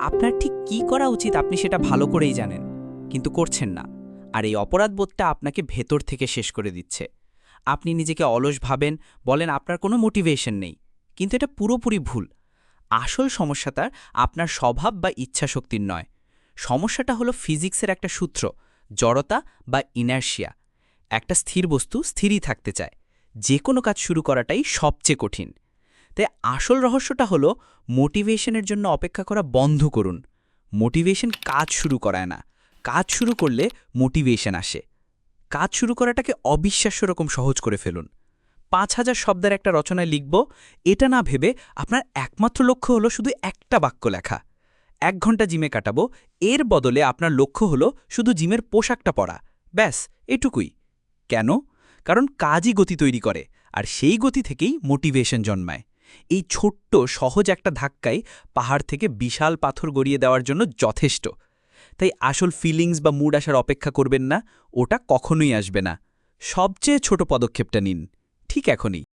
আপনার ঠিক কি করা উচিত আপনি সেটা ভালো করেই জানেন, কিন্তু করছেন না। আর এই অপরাধবোধটা আপনাকে ভেতর থেকে শেষ করে দিচ্ছে। আপনি নিজেকে অলস ভাবেন, বলেন আপনার কোনো মোটিভেশন নেই, কিন্তু এটা পুরোপুরি ভুল। আসল সমস্যাটা আপনার স্বভাব বা ইচ্ছাশক্তির নয়। সমস্যাটা হলো ফিজিক্সের একটা সূত্র, জড়তা বা ইনার্শিয়া একটা স্থির বস্তু স্থিরই থাকতে চায়। যে কোনো কাজ শুরু করাটাই সবচেয়ে কঠিন। তাই আসল রহস্যটা হলো মোটিভেশনের জন্য অপেক্ষা করা বন্ধ করুন। মোটিভেশন কাজ শুরু করায় না। কাজ শুরু করলে মোটিভেশন আসে। কাজ শুরু করাটাকে অবিশ্বাস্য রকম সহজ করে ফেলুন। পাঁচ হাজার শব্দের একটা রচনায় লিখব, এটা না ভেবে আপনার একমাত্র লক্ষ্য হলো শুধু একটা বাক্য লেখা। এক ঘণ্টা জিমে কাটাবো, এর বদলে আপনার লক্ষ্য হলো শুধু জিমের পোশাকটা পরা। ব্যাস, এটুকুই। কেন? কারণ কাজই গতি তৈরি করে, আর সেই গতি থেকেই মোটিভেশন জন্মায়। এই ছোট্ট, সহজ একটা ধাক্কাই পাহাড় থেকে বিশাল পাথর গড়িয়ে দেওয়ার জন্য যথেষ্ট। তাই আসল ফিলিংস বা মুড আসার অপেক্ষা করবেন না, ওটা কখনোই আসবে না। সবচেয়ে ছোট পদক্ষেপটা নিন, ঠিক এখনই।